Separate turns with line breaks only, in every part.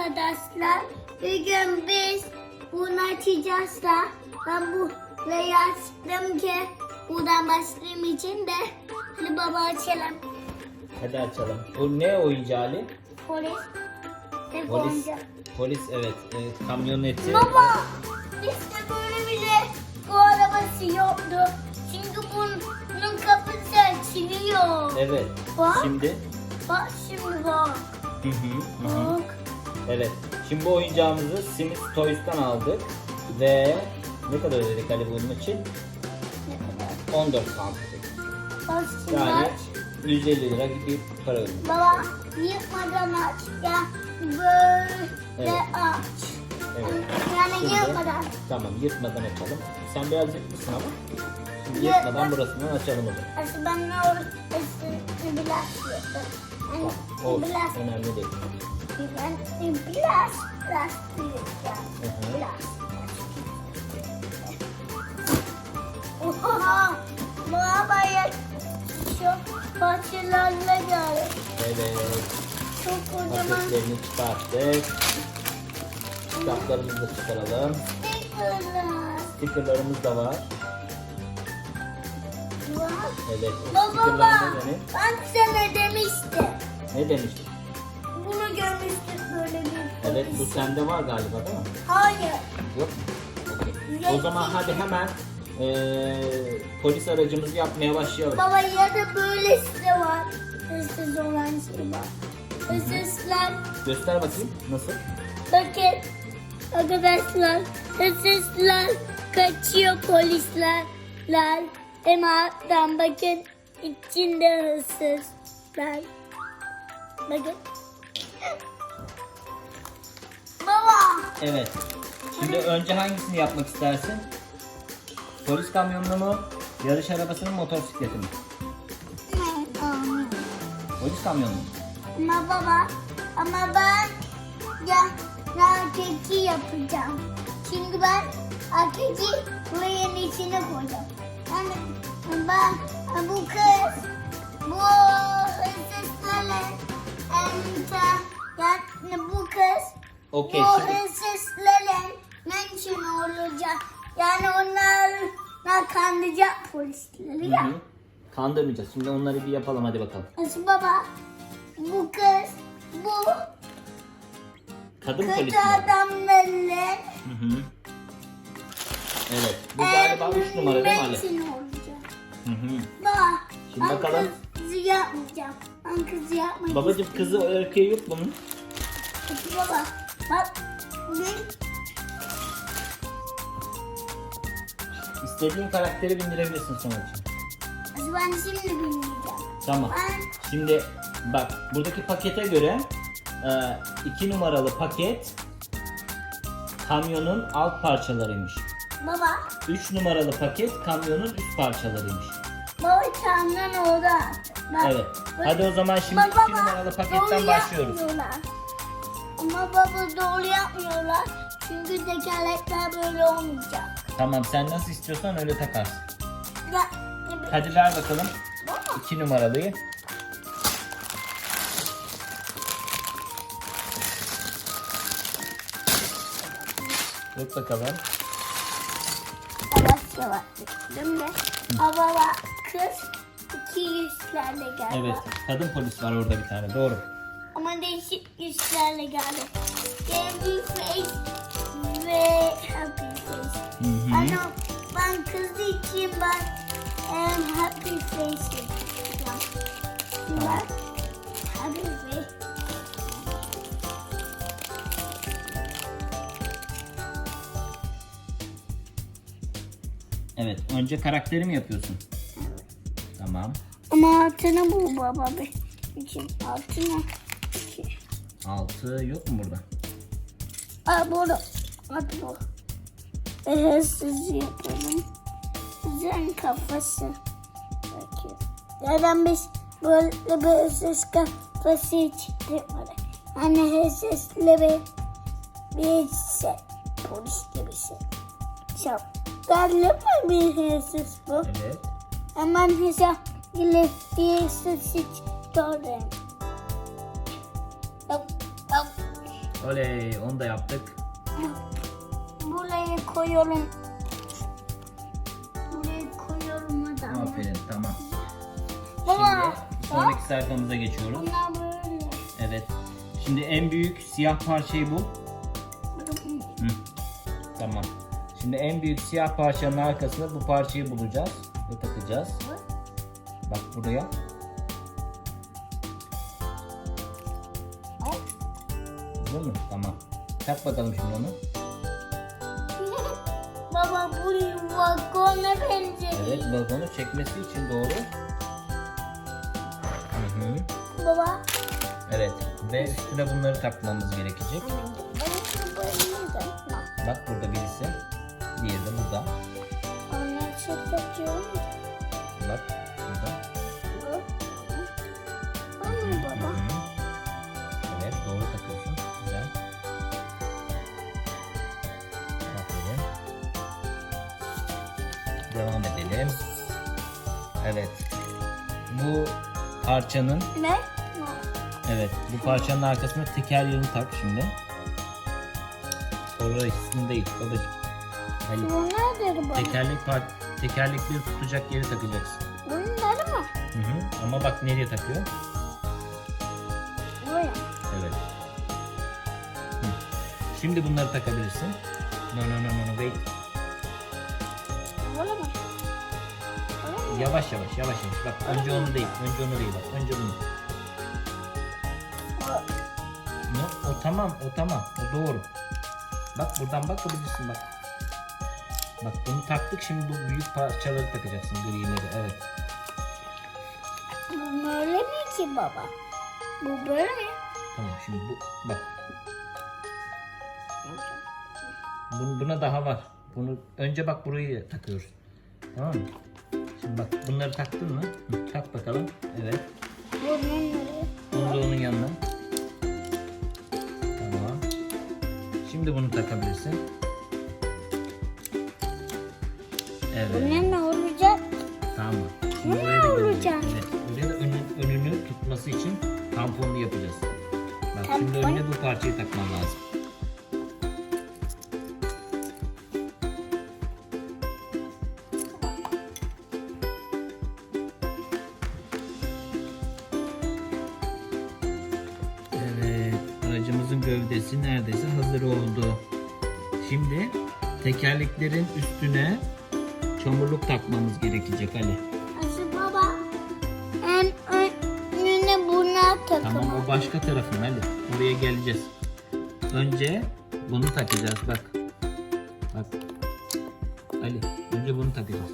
arkadaşlar. Bir gün biz bunu açacağız da ben buraya açtım ki buradan başladığım için de hadi baba açalım.
Hadi açalım. Bu ne oyuncağı Ali?
Polis. Ve
Polis.
bonca.
Polis evet. evet kamyoneti.
Baba işte böyle bile bu arabası yoktu. Çünkü bunun, kapısı açılıyor.
Evet.
Bak.
Şimdi.
Bak şimdi bak.
Hı, hı hı.
Bak.
Evet. Şimdi bu oyuncağımızı Sims Toys'tan aldık. Ve ne kadar ödedik Ali bunun için?
Ne kadar?
14 pound ödedik. Yani
aç.
150 lira gibi para ödedik.
Baba yıkmadan aç. Ya böyle
Evet.
aç.
Evet.
Yani
Şimdi-
yıkmadan.
Tamam yırtmadan açalım. Sen biraz yırtmışsın ama. Şimdi
Yırtma.
yırtmadan burasından açalım o zaman.
Aslında ben ne orasını biraz yıktım. Yani
Olsun.
biraz,
Önemli değil.
Ben biraz, biraz
hı.
Biraz. Oha! Babaya çok parçalarla geldi.
Evet.
Çok kocaman
Paketlerini çıkarttık. Kitaplarımızı da çıkaralım.
stickerlar.
Stickerlarımız da var.
Bak.
Evet.
Baba, ben sana demiştim.
Ne demiştik?
Bunu görmüştük böyle bir
Evet bu sende var galiba değil mi?
Hayır.
Yok mu? Okey. O zaman hadi hemen eee, polis aracımızı yapmaya başlayalım.
Baba ya da böylesi de var. Hırsız olan şey var. Hırsızlar
Göster bakayım nasıl?
bakın arkadaşlar hırsızlar kaçıyor polisler. Emadan bakın içinde hırsızlar. Bakın. Baba.
Evet. Şimdi önce hangisini yapmak istersin? Polis kamyonunu mu? Yarış arabasını mı? Motosikleti mi? Polis kamyonu mu?
Ama baba, ama ben ya raketi yapacağım. Çünkü ben raketi buraya içine koyacağım. Yani ben bu kız, bu hırsızların ente, yani bu kız,
Şimdi,
hırsızların mention olacak. Yani onlar kandıracak polisleri ya.
hı. Kandırmayacağız. Şimdi onları bir yapalım hadi bakalım.
Nasıl baba? Bu kız, bu
Kadın polis
kötü
mi?
adamların
Hı hı. Evet. Bu galiba 3 numara değil mi Ali?
olacak.
Hı hı.
Bak,
Şimdi bakalım.
kızı yapmayacağım. Ben kızı yapmayacağım.
Babacım kızı erkeği yok bunun.
Peki baba, bak bir
İstediğin karakteri bindirebilirsin sonuçta.
ben şimdi bilmeyeceğim.
Tamam.
Ben
Şimdi bak buradaki pakete göre 2 numaralı paket kamyonun alt parçalarıymış.
baba,
3 numaralı paket kamyonun üst parçalarıymış.
baba çamdan orada. Bak,
Evet. Hadi o zaman şimdi
Baba,
2 numaralı paketten
doğru
başlıyoruz.
yapmıyorlar. Ama baba doğru yapmıyorlar. Çünkü tekerlekler böyle olmayacak.
Tamam sen nasıl istiyorsan öyle takarsın.
Ya,
Hadi ver bakalım
baba.
2 numaralıyı. Yok bakalım.
Yavaş yavaş değil mi? Ama bak kız iki yüzlerle geldi.
Evet. Kadın polis var orada bir tane. Doğru.
Ama değişik yüzlerle geldi. Baby face ve happy face.
Hı hı.
Ama ben kız için ben em, happy face yapacağım. Şimdi ben happy face.
Evet. Önce karakteri mi yapıyorsun?
Ama altını bu baba be. için altını.
Altı yok mu burada?
Aa burada. Bak bu. Ee, hırsız yapalım. Hırsızın kafası. Bakın. Zaten biz böyle bir hırsız kafası yapmadık. Hani hırsızlı bir bir şey. Polis gibi şey. Şapkalı mı bir hırsız bu?
Evet.
Hemen hesap gördüm. Yok, yok.
Oley onu da yaptık.
Buraya koyuyorum. Buraya koyuyorum adam.
Aferin tamam.
Baba.
Şimdi sonraki sayfamıza geçiyoruz.
Bunlar böyle.
Evet. Şimdi en büyük siyah parçayı bul. Hı. Tamam. Şimdi en büyük siyah parçanın arkasında bu parçayı bulacağız ve takacağız. Bak buraya. Buldun mu? Tamam. Tak bakalım şimdi onu.
Baba bu vagona benziyor.
Evet, vagonu çekmesi için doğru. Hı hı.
Baba.
Evet. Ve üstüne bunları takmamız gerekecek. Bak burada birisi. Diğeri de burada.
Onlar şey takıyorum.
Devam edelim. Evet. Bu parçanın
Ne?
evet bu parçanın arkasına teker yerini tak şimdi. Sonra ikisini değil babacığım. Hayır.
Bu nedir baba?
Tekerlek par tekerlekleri tutacak yeri takacaksın.
Bunlar mı?
Hı hı. Ama bak nereye takıyor?
Buraya.
Evet. Hı. Şimdi bunları takabilirsin. No no no no no wait. Yavaş yavaş yavaş yavaş. Bak önce onu değil. Önce onu değil bak. Önce bunu. No, o tamam o tamam. O doğru. Bak buradan bakabilirsin bak. Bak bunu taktık şimdi bu büyük parçaları takacaksın grileri evet.
Bu böyle mi ki baba? Bu böyle mi?
Tamam şimdi bu bak. Bun- buna daha var. Bunu önce bak burayı takıyoruz. Tamam mı? Şimdi bak bunları taktın mı? Hı, tak bakalım. Evet. Bunu da onun yanına. Tamam. Şimdi bunu takabilirsin. Evet.
Bu ne olacak?
Tamam. Şimdi da geleceğiz.
olacak?
Evet. Buraya da önü, önünü tutması için tamponlu yapacağız. Bak şimdi
Tampon?
önüne bu parçayı takman lazım. Oldu. Şimdi tekerleklerin üstüne çamurluk takmamız gerekecek Ali.
Asıl baba. En önüne buna takımı.
Tamam o başka tarafın Ali. Oraya geleceğiz. Önce bunu takacağız bak. Bak. Ali önce bunu takacağız.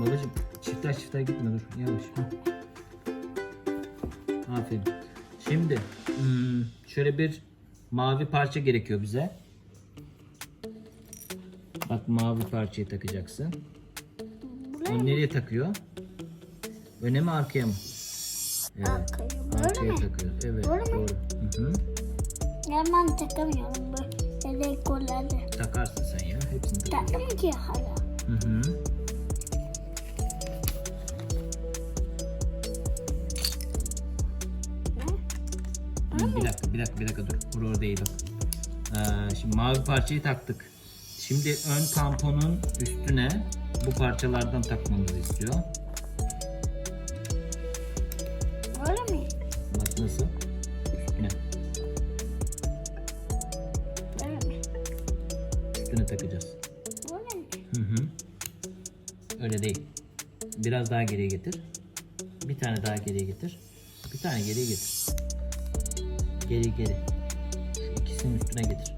Babacım çifter çifter gitme dur yavaş. Hı. Aferin. Şimdi hmm, şöyle bir mavi parça gerekiyor bize. Bak mavi parçayı takacaksın. O nereye takıyor? Öne mi arkaya mı? Evet.
Arkaya
Arkaya
mi?
takıyor. Evet
Böyle
doğru. Hı hı.
Ya ben takamıyorum böyle kolları.
Takarsın sen ya. Hepsini takarsın.
Taktım ki hala.
Hı hı. Bir dakika, bir dakika, bir dakika dur. Orada değil bak. Ee, şimdi mavi parçayı taktık. Şimdi ön tamponun üstüne bu parçalardan takmamızı istiyor.
Böyle mi?
Bak nasıl? Üstüne.
Böyle mi?
Üstüne takacağız.
Böyle mi?
Hı hı. Öyle değil. Biraz daha geriye getir. Bir tane daha geriye getir. Bir tane geriye getir. Geri geri. Şu ikisinin üstüne getir.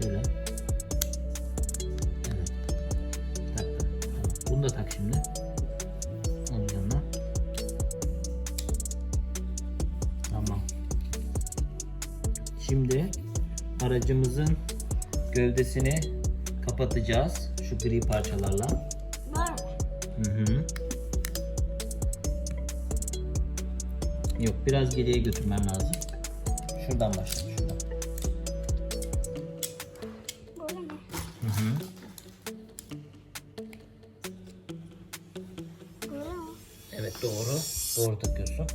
Şöyle. Evet. Tak. Tamam. Bunu da tak şimdi. Onun yanına. Tamam. Şimdi aracımızın gövdesini kapatacağız şu gri parçalarla.
Böyle mi?
Hı hı. Yok biraz geriye götürmem lazım. Şuradan başlayalım. Şuradan.
Böyle mi?
Hı hı. Evet doğru. Doğru takıyorsun.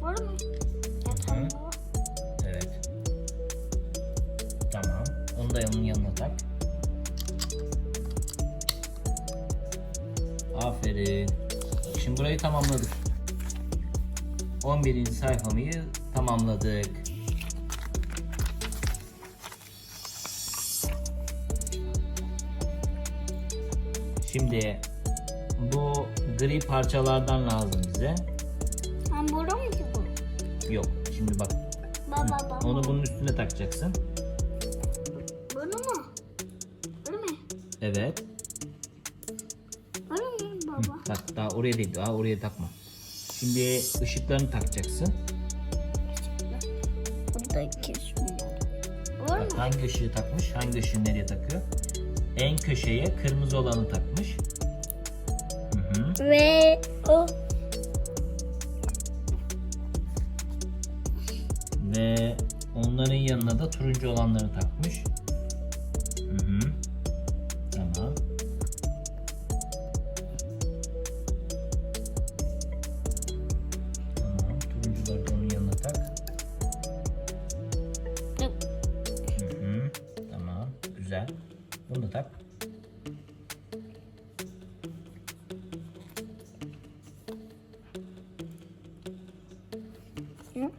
Doğru mu?
Evet. Tamam. Onu da onun yanına tak. Aferin. Şimdi burayı tamamladık. 11. sayfayı tamamladık. Şimdi bu gri parçalardan lazım bize.
Hamburger mı ki bu?
Yok. Şimdi bak.
Baba baba.
Onu bunun üstüne takacaksın.
Bunu mu? Bunu mu?
Evet.
Bunu mu baba?
Bak daha oraya değil. Daha oraya takma. Şimdi ışıklarını takacaksın.
Buradaki
Bak hangi ışığı takmış? Hangi ışığı nereye takıyor? En köşeye kırmızı olanı takmış. Hı hı.
Ve o
Ve onların yanına da turuncu olanları takmış.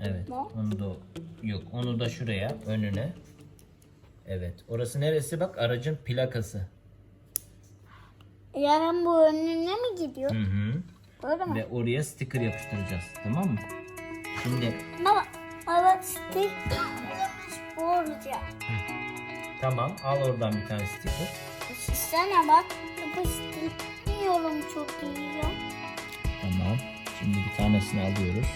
Evet.
Bu.
Onu da yok. Onu da şuraya önüne. Evet. Orası neresi? Bak aracın plakası.
yarın bu önüne mi gidiyor?
Hı hı.
Böyle mi?
Ve oraya sticker yapıştıracağız. Tamam mı? Şimdi
Baba, baba stick bu olacak.
tamam. Al oradan bir tane sticker.
Sana bak, yapıştırıyorum çok iyi.
Tamam. Şimdi bir tanesini alıyoruz.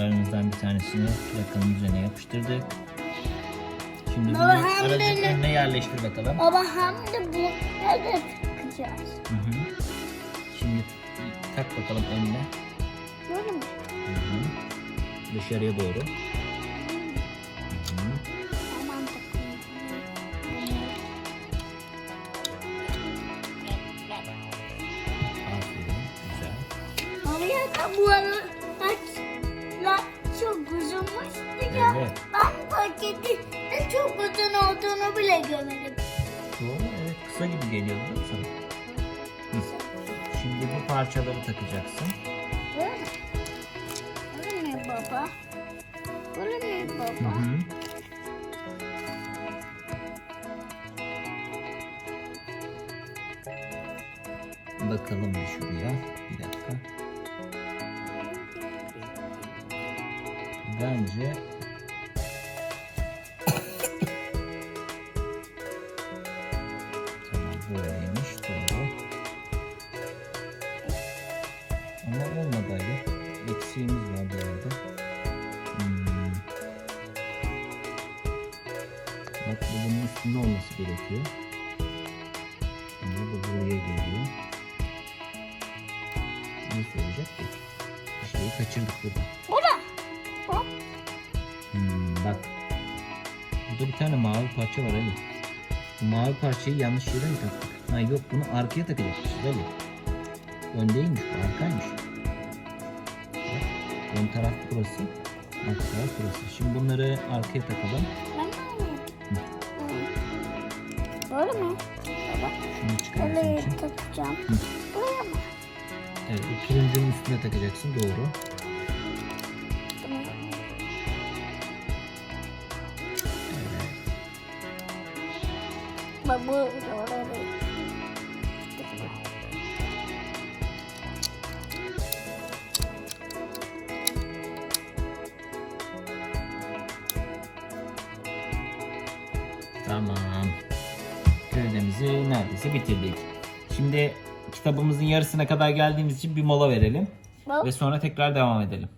Evet, stickerlarımızdan bir tanesini plakanın üzerine yapıştırdık. Şimdi bunu
Baba, hem
aracın
ne-
önüne yerleştir bakalım.
Baba hem de bu nerede takacağız?
Hı hı. Şimdi tak bakalım önüne.
Böyle mi?
Hı hı. Dışarıya doğru. Hı hı. Aferin. Güzel.
Da bu aralar çok uzun olduğunu bile görmedim.
Doğru. Evet. Kısa gibi geliyor değil mi sana? Hı. Şimdi bu parçaları takacaksın.
Böyle mi? Böyle mi baba? Böyle mi
Hı
baba?
hı. Bakalım bir şuraya. Bir dakika. Bence böyleymiş doğru. Ama olmadı Ali. Eksiğimiz var bir yerde. Hmm. Bak bu bunun üstünde olması gerekiyor. Ama bu buraya geliyor. Nasıl olacak ki? Bir şeyi kaçırdık burada.
Burada. Hop.
Hmm, bak. Burada bir tane mavi parça var Ali. Mavi parçayı yanlış yere mi taktık? Ha yok bunu arkaya takacakmışız Ali. Öndeymiş bu arkaymış. Ön taraf burası. Arka taraf burası. Şimdi bunları arkaya takalım.
Ben mi? Böyle mi? Baba.
Şunu için.
takacağım. Buraya mı?
Evet turuncunun üstüne takacaksın doğru. Tamam. Köydemizi neredeyse bitirdik. Şimdi kitabımızın yarısına kadar geldiğimiz için bir mola verelim.
Bak.
Ve sonra tekrar devam edelim.